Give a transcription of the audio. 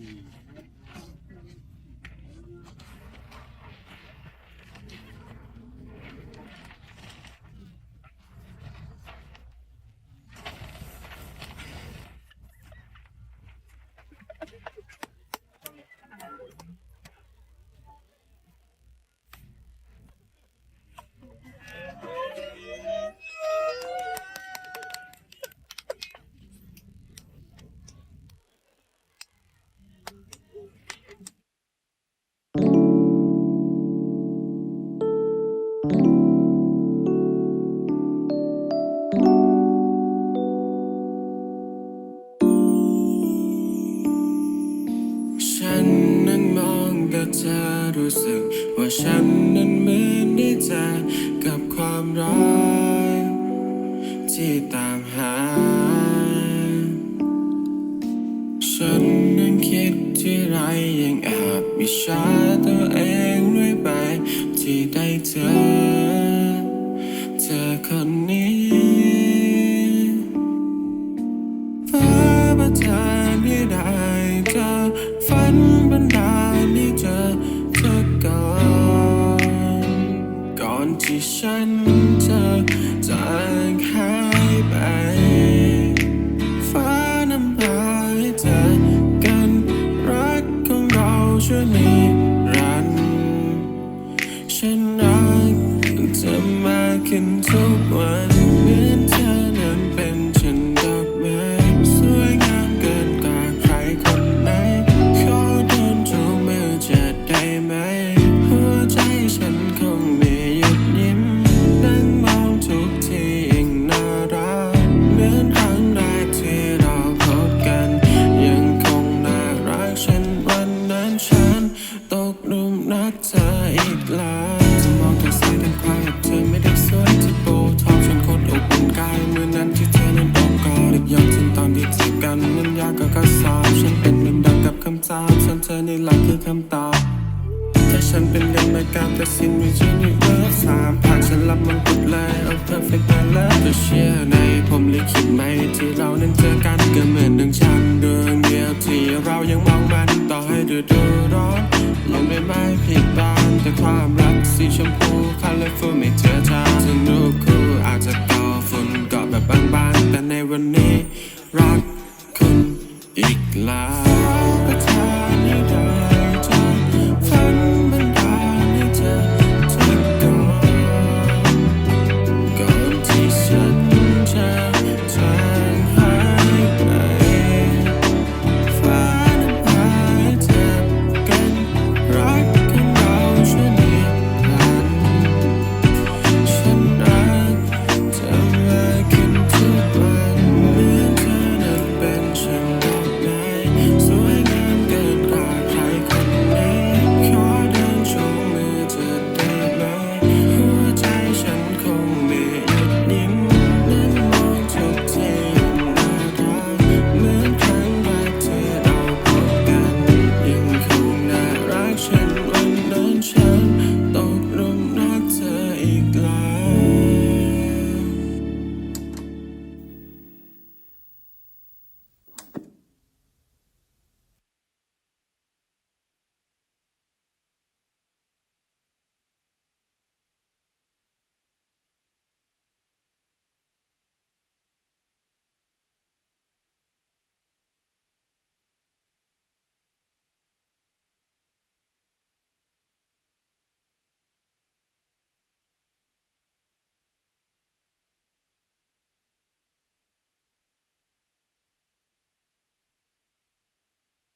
Mm. เธอรู้สึกว่าฉันนั้นเหมือนได้เจอกับความรัยที่ตามหา ฉันนั้นคิดที่ไรยังแอบมิชาตัวเองด้วยไปที่ได้เจอ นเธจางหายไป สาบฉันเป็นเหมือนดังกับคำสาบฉันเธอในหลักคือคำตอบถ้าฉันเป็นเงินไม่กล้าแต่สิ่งมีชีวิตเออสามผ่านฉันรับมันกุดเลยเอาเธอร์เฟต์ไปแล้วเธเชื่อในผมหรือคิดไหมที่เรานั้นเจอกันก็เหมือนดังฉันดวงเดียวที่เรายังมองมันต่อให้ดูดูร้อนลงไม่ไม้พลิกบานแต่ความรักสีชมพูคันเลยฟูไม่เจ